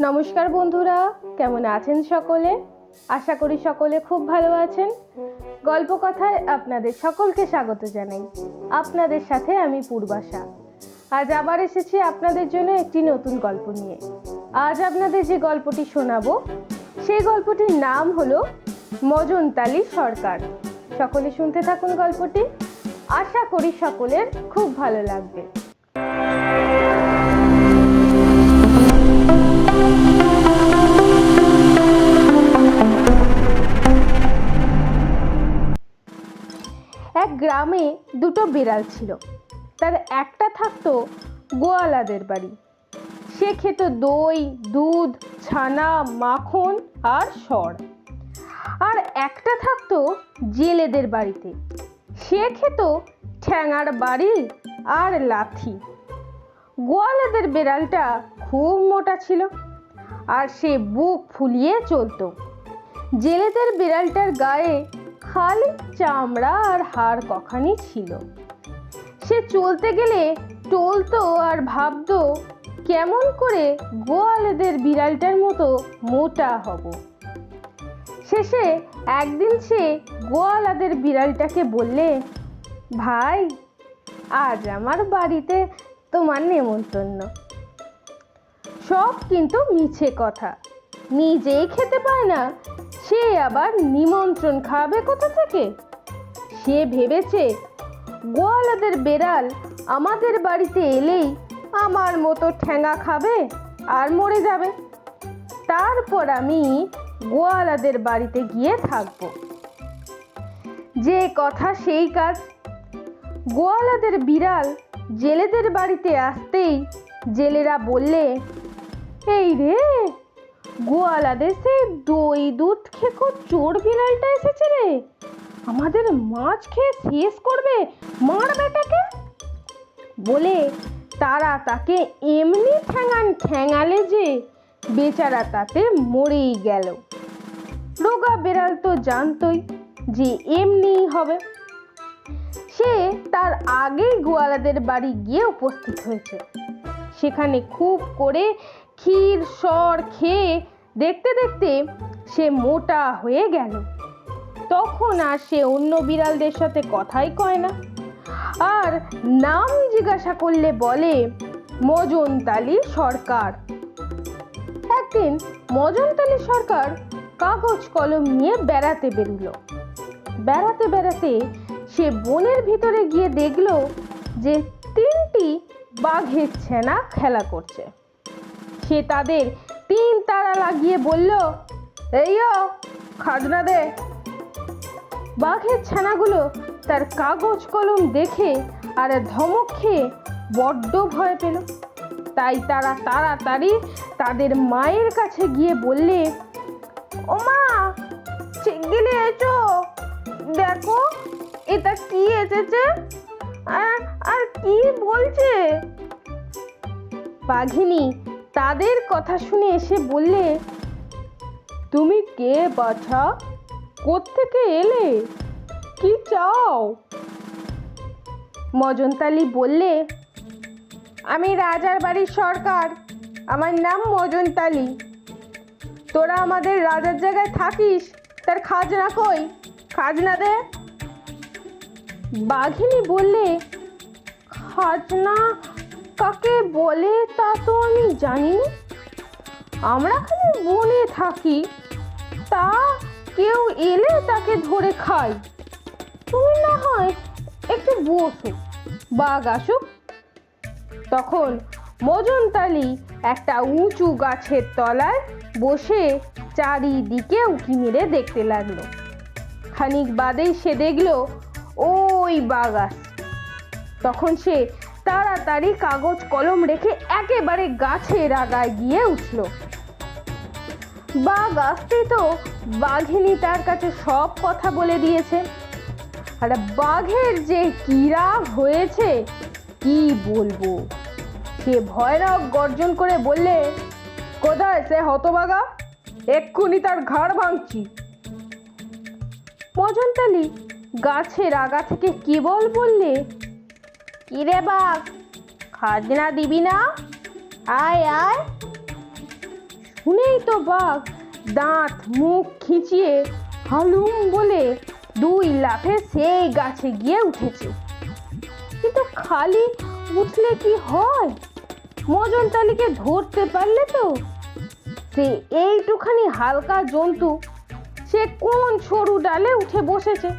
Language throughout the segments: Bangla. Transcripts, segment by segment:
নমস্কার বন্ধুরা, কেমন আছেন সকলে? আশা করি সকলে খুব ভালো আছেন। গল্প কথায় আপনাদের সকলকে স্বাগত জানাই। আপনাদের সাথে আমি পূর্বাশা। আজ আবার এসেছি আপনাদের জন্য একটি নতুন গল্প নিয়ে। আজ আপনাদের যে গল্পটি শোনাবো, সেই গল্পটির নাম হলো মজনতালি সরকার। সকলে শুনতে থাকুন গল্পটি। আশা করি সকলের খুব ভালো লাগবে। গ্রামে দুটো বিড়াল ছিল। তার একটা থাকতো গোয়ালাদের বাড়ি। সে খেত দই, দুধ, ছানা, মাখন আর সর। আর একটা থাকতো জেলেদের বাড়িতে। সে খেত ঠ্যাঙার বাড়ি আর লাথি। গোয়ালাদের বেড়ালটা খুব মোটা ছিল আর সে বুক ফুলিয়ে চলতো। জেলেদের বিড়ালটার গায়ে খালি চামড়া আর হাড় কখানি ছিল। সে চলতে গেলে টলতো আর ভাবতো, কেমন করে গোয়ালেদের বিড়ালটার মতো মোটা হব। শেষে একদিন সে গোয়ালাদের বিড়ালটাকে বললে, ভাই, আজ আমার বাড়িতে তোমার নেমন্তন্ন। সব কিন্তু মিছে কথা। নিজেই খেতে পায় না সে আবার নিমন্ত্রণ খাবে কোথা থেকে? সে ভেবেছে, গোয়ালাদের বেড়াল আমাদের বাড়িতে এলেই আমার মতো ঠ্যাঙা খাবে আর মরে যাবে। তারপর আমি গোয়ালাদের বাড়িতে গিয়ে থাকব। যে কথা সেই কাজ। গোয়ালাদের বিড়াল জেলেদের বাড়িতে আসতেই জেলেরা বললে, এই রে গোয়ালাদের সেই দই, দুধ খেকো চোর বিড়ালটা এসেছে রে। আমাদের মাছ খেয়ে শেষ করবে মার বেটাকে। বলে তারা তাকে এমনি ঠ্যাঙান ঠ্যাঙালে যে বেচারা তাতে মরেই গেল। রোগা বেড়াল তো জানতই যে এমনিই হবে। সে তার আগেই গোয়ালাদের বাড়ি গিয়ে উপস্থিত হয়েছে। সেখানে খুব করে ক্ষীর সর খেয়ে দেখতে দেখতে সে মোটা হয়ে গেল। তখন আর সে অন্য বিড়ালদের সাথে কথাই কয় না। আর নাম জিজ্ঞাসা করলে বলে মজনতালি সরকার। একদিন মজনতালি সরকার কাগজ কলম নিয়ে বেড়াতে বেরুলো। বেড়াতে বেড়াতে সে বনের ভিতরে গিয়ে দেখল যে তিনটি বাঘের ছেনা খেলা করছে। সে তাদের তিন তারা লাগিয়ে বলল এইও খাজনা দে। বাঘের ছানাগুলো তার কাগজ কলম দেখে আর ধমক খেয়ে বড্ড ভয় পেল। তাই তারা তাড়াতাড়ি তাদের মায়ের কাছে গিয়ে বললে ও মা শিগগিরি এসো দেখো, এটা কি এসেছে? আর কি বলছে? বাঘিনী তাদের কথা শুনে এসে বললে, তুমি কে বাছা? কোত্থেকে এলে? কি চাও? মজনতালি বললে, আমি রাজার বাড়ির সরকার। আমার নাম মজনতালি। তোরা আমাদের রাজার জায়গায় থাকিস? তার খাজনা কই? খাজনা দে। বাঘিনী বললে, খাজনা কাকে বলে তা তো আমি জানি আমরা খালি বনে থাকি, তা কেউ এলে তাকে ধরে খাই তুমি না হয় একটু বসো, বাঘ আসুক। তখন মজনতালি একটা উঁচু গাছের তলায় বসে চারিদিকে উঁকি মেরে দেখতে লাগল। খানিক বাদেই সে দেখল, ওই আসছে তখন সে তাড়াতাড়ি কাগজ কলম রেখে একেবারে গাছের আগায় গিয়ে উঠল। বাঘ আসতেই তো বাঘিনী তার কাছে সব কথা বলে দিয়েছে। আর বাঘের যে কিরা হয়েছে, কি বলব? সে ভয়ানক গর্জন করে বললে, কোথায় সে হতবাগা? এক্ষুনি তার ঘাড় ভাঙছি। মজনতালি গাছের আগা থেকে কেবল বললে কিরে বাঘ, খাজনা দিবি না? আয় আয়। শুনেই তো বাঘ দাঁত, মুখ খিঁচিয়ে হালুম বলে দুই লাফে সেই গাছে গিয়ে উঠেছে। কিন্তু খালি উঠলে কি হয়? মজনতালিকে ধরতে পারলে তো? সে এইটুখানি হালকা জন্তু সে কোন সরু ডালে উঠে বসেছে?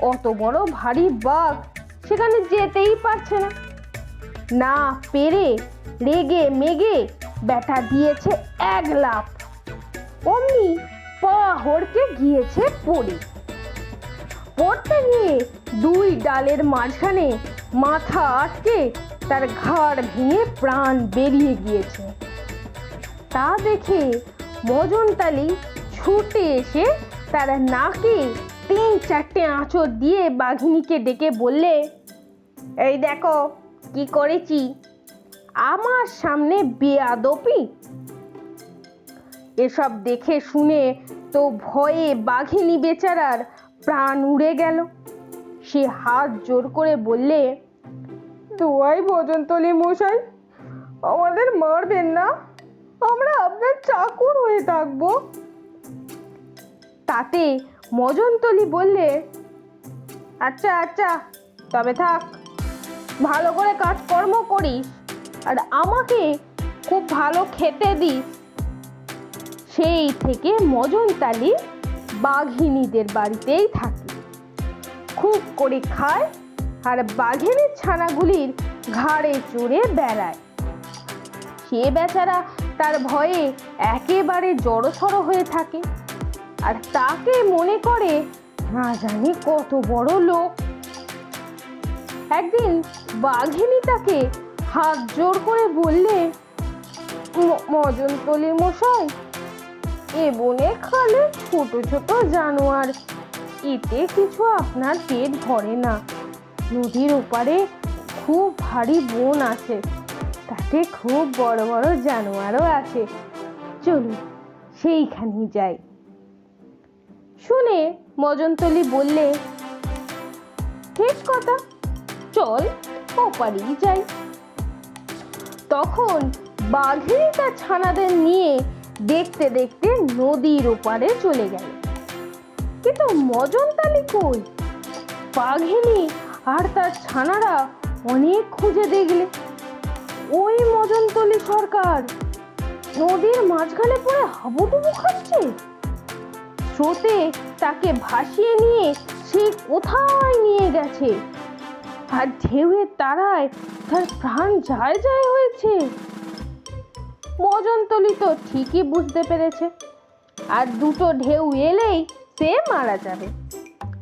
অত বড় ভারী বাঘ সেখানে যেতেই পারছে না। না পেরে, রেগে, মেগে ব্যাটা দিয়েছে এক লাফ। অমনি পা হড়কে গিয়েছে পড়ে। পড়তে গিয়ে দুই ডালের মাঝখানে মাথা আটকে তার ঘাড় ভেঙে প্রাণ বেরিয়ে গিয়েছে। তা দেখে মজনতালি ছুটে এসে তার নাকে তিন চারটে আঁচড় দিয়ে বাঘিনীকে ডেকে বললে এই দেখো, কি করেছি? আমার সামনে বেয়াদপি। এসব দেখে শুনে তো ভয়ে বাঘিনী বেচারার প্রাণ উড়ে গেল। সে হাত জোর করে বললে, দোয়াই ভজনতলি মশাই, আমাদের মারবেন না। আমরা আপনার চাকর হয়ে থাকব। তাতে মজনতলি বললে আচ্ছা আচ্ছা তবে থাক। ভালো করে কাজকর্ম করিস আর আমাকে খুব ভালো খেতে দিস। সেই থেকে মজনতালি বাঘিনীদের বাড়িতেই থাকে। খুব করে খায় আর বাঘিনীর ছানাগুলির ঘাড়ে চড়ে বেড়ায়। সে বেচারা তার ভয়ে একেবারে জড়সড় হয়ে থাকে। আর তাকে মনে করে না জানি কত বড় লোক। একদিন বাঘিনী তাকে হাত জোর করে বললে, "ম- মজনতলি মশাই, এ বনে খালে ছোট ছোট জানোয়ার। এতে কিছু আপনার পেট ভরে না। নদীর ওপারে খুব ভারী বন আছে। তাতে খুব বড় বড় জানোয়ারও আছে। চলুন, সেইখানেই যাই। শুনে মজনতলি বললে ঠিক কথা চল ওপারেই যাই তখন বাঘিনী তার ছানাদের নিয়ে দেখতে দেখতে নদীর ওপারে চলে গেল। কিন্তু মজনতালি কই? বাঘিনী আর তার ছানারা অনেক খুঁজে দেখলে। ওই মজনতলি সরকার নদীর মাঝখানে পড়ে হাবুডুবু খাচ্ছে? স্রোতে তাকে ভাসিয়ে নিয়ে সে কোথায় নিয়ে গেছে? আর ঢেউয়ের তারায় তার প্রাণ যায় যায় হয়েছে। মজনতলি তো ঠিকই বুঝতে পেরেছে। আর দুটো ঢেউ এলেই সে মারা যাবে।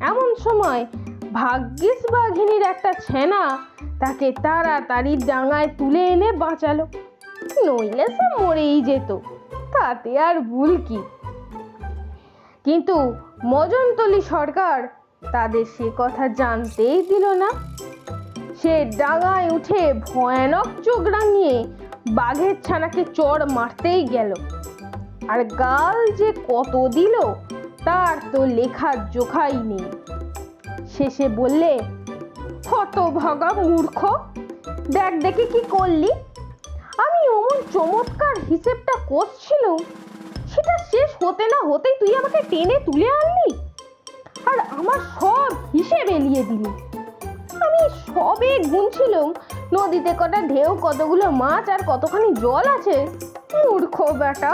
এমন সময় ভাগ্যিস বাঘিনীর একটা ছেনা তাকে তাড়াতাড়ি ডাঙায় তুলে এনে বাঁচালো। নইলে সে মরেই যেত, তাতে আর ভুল কি? কিন্তু মজনতলি সরকার তাদের সে কথা জানতেই দিল না। সে ডাঙায় উঠে ভয়ানক চোখ রাঙিয়ে বাঘের ছানাকে চড় মারতেই গেল। আর গাল যে কত দিল, তার তো লেখার জোখাই নেই। শেষে বললে, হতভাগা মূর্খ, দেখ দেখে কি করলি। আমি অমন চমৎকার হিসেবটা করছিল সেটা শেষ হতে না হতেই তুই আমাকে টেনে তুলে আনলি? আর আমার সব হিসেব এলিয়ে দিলি। আমি সবে গুনছিলাম, নদীতে কটা ঢেউ, কতগুলো মাছ আর কতখানি জল আছে। মূর্খ বেটা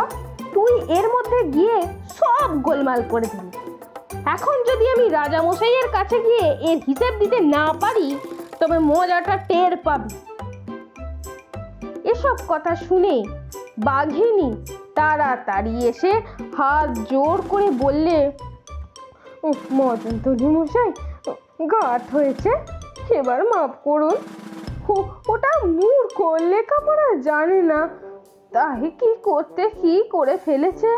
তুই এর মধ্যে গিয়ে সব গোলমাল করে দিলি। এখন যদি আমি রাজামশাইয়ের কাছে গিয়ে এর হিসেব দিতে না পারি, তবে মজাটা টের পাবি। এসব কথা শুনে বাঘিনী তাড়াতাড়ি এসে হাত জোর করে বললে উফ মদনতলি মশাই গাঠ হয়েছে এবার মাফ করুন। ওটা মূর্খ লেখাপড়া জানে না। তাই কি করতে, কি করে ফেলেছে?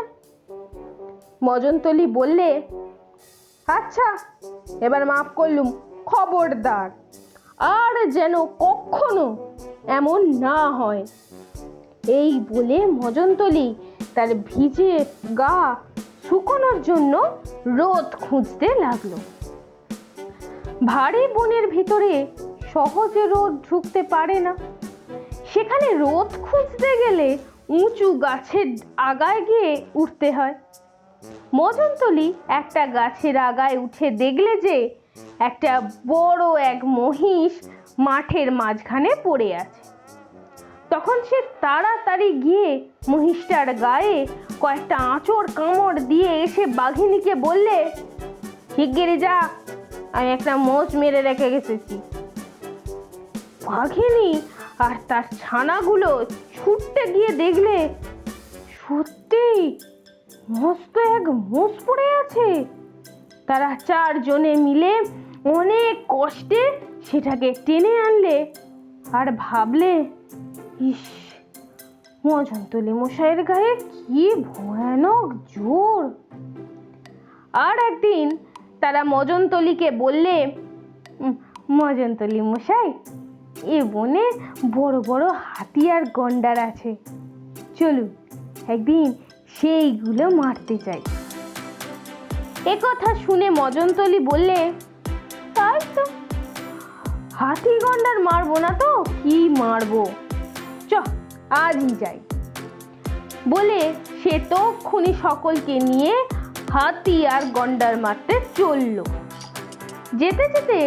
মজনতলি বললে আচ্ছা এবার মাফ করলুম, খবরদার। আর যেন কখনো এমন না হয়। এই বলে মজনতলি তার ভিজে গা শুকোনোর জন্য রোদ খুঁজতে লাগল। ভারী বনের ভিতরে সহজে রোদ ঢুকতে পারে না। সেখানে রোদ খুঁজতে গেলে উঁচু গাছের আগায় গিয়ে উঠতে হয়। মদনতলি একটা গাছের আগায় উঠে দেখলে যে একটা বড় এক মহিষ মাঠের মাঝখানে পড়ে আছে। তখন সে তাড়াতাড়ি গিয়ে মহিষটার গায়ে কয়েকটা আঁচড় কামড় দিয়ে এসে বাঘিনীকে বললে শিগগিরি যা আমি একটা মোচ মেরে রেখে গেছেছি বাঘিনী আর তার ছানাগুলো ছুটতে গিয়ে দেখলে সত্যি মস্ত এক মোষ পড়ে আছে। তারা চারজনে মিলে অনেক কষ্টে সেটাকে টেনে আনলে আর ভাবলে ইস মজনতলি মশাইয়ের গায়ে কি ভয়ানক জোর। আর একদিন তারা মজনতলিকে বললে "উম, মজনতলি মশাই এ বনে বড় বড় হাতি আর গন্ডার আছে। চলুন একদিন সেইগুলো মারতে চাই এ কথা শুনে মজনতলি বললে তাই তো হাতি গন্ডার মারবো না তো কি মারবো? চ আজই যাই। বলে সে তক্ষুনি সকলকে নিয়ে হাতি আর গন্ডার মারতে চলল। যেতে যেতে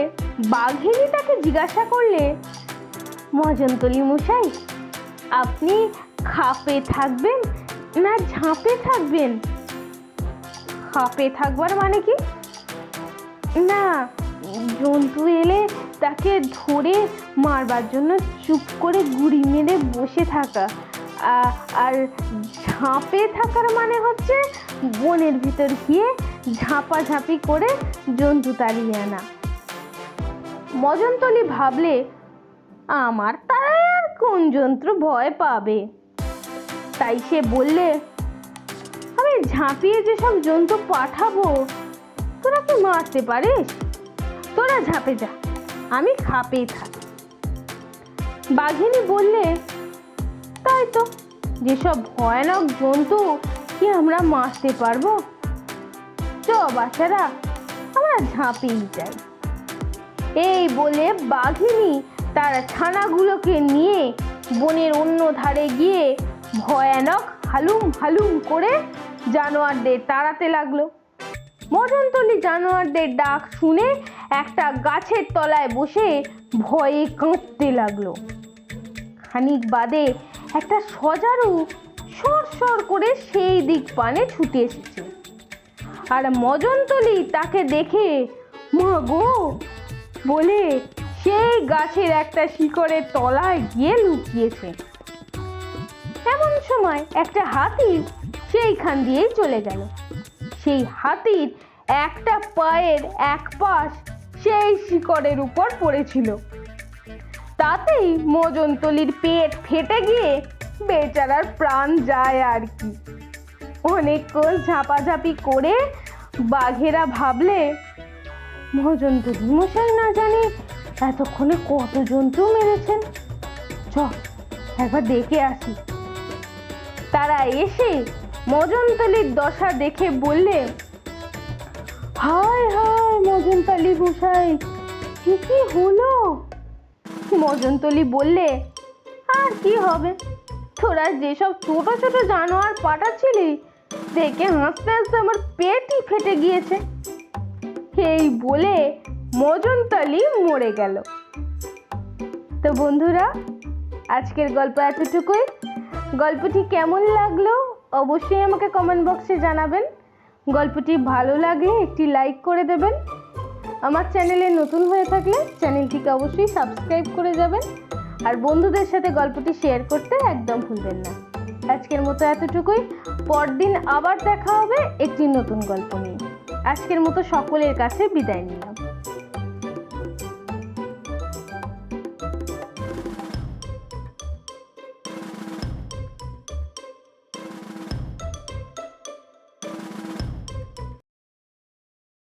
বাঘিনী তাকে জিজ্ঞাসা করলে মজনতলি মশাই, আপনি খাপে থাকবেন না ঝাঁপে থাকবেন? খাপে থাকবার মানে কি? না, জন্তু এলে তাকে ধরে মারবার জন্য চুপ করে গুড়ি মেরে বসে থাকা। আর ঝাঁপে থাকার মানে হচ্ছে বনের ভিতর গিয়ে ঝাঁপাঝাঁপি করে জন্তু তাড়িয়ে আনা। মজনতলি ভাবলে, আমার তারাই আর কোন যন্ত্র ভয় পাবে? তাই সে বললে, আমি ঝাঁপিয়ে যেসব জন্তু পাঠাবো, তোরা কি মারতে পারিস? তোরা ঝাঁপে যা। আমি খাপেই থাকি। বাঘিনী বললে, তাই তো, যেসব ভয়ানক জন্তু কি আমরা মারতে পারব? চ বাচ্চারা, আমরা ঝাঁপেই যাই। এই বলে বাঘিনী তার ছানাগুলোকে নিয়ে বনের অন্য ধারে গিয়ে ভয়ানক হালুম হালুম করে জানোয়ারদের তাড়াতে লাগল। মদনতলি জানোয়ারদের ডাক শুনে একটা গাছের তলায় বসে ভয়ে কাঁদতে লাগল। খানিক বাদে একটা সজারু সর সর করে সেই দিক পানে ছুটে এসেছে। আর মজনতলি তাকে দেখে, মা গো! বলে সেই গাছের একটা শিকড়ের তলায় গিয়ে লুকিয়েছে। এমন সময় একটা হাতি সেইখান দিয়েই চলে গেল। সেই হাতির একটা পায়ের এক পাশ সেই শিকড়ের উপর পড়েছিল। তাতেই মজনতলির পেট ফেটে গিয়ে বেচারার প্রাণ যায় আর কি। অনেকক্ষণ ঝাপাঝাপি করে বাঘেরা ভাবলে মজনতলি মশাই না জানে এতক্ষণে কত জন্তু মেরেছেন। চ, একবার দেখে আসি। তারা এসে মজনতলির দশা দেখে বললে হায় হায় মজনতলি মশাই, কি কি হলো? মজনতলি বললে, আর কি হবে? তোরা যেসব ছোট ছোট জানোয়ার পাঠাচ্ছিলি, দেখে হাসতে হাসতে আমার পেটই ফেটে গিয়েছে। এই বলে মজনতালি মরে গেল। তো বন্ধুরা, আজকের গল্প এতটুকুই। গল্পটি কেমন লাগল, অবশ্যই আমাকে কমেন্ট বক্সে জানাবেন। গল্পটি ভালো লাগলে একটি লাইক করে দেবেন। আমার চ্যানেলে নতুন হয়ে থাকলে চ্যানেলটিকে অবশ্যই সাবস্ক্রাইব করে যাবেন। আর বন্ধুদের সাথে গল্পটি শেয়ার করতে একদম ভুলবেন না। আজকের মতো এতটুকুই। পরদিন আবার দেখা হবে একটি নতুন গল্প নিয়ে। আজকের মতো সকলের কাছে বিদায় নিলাম।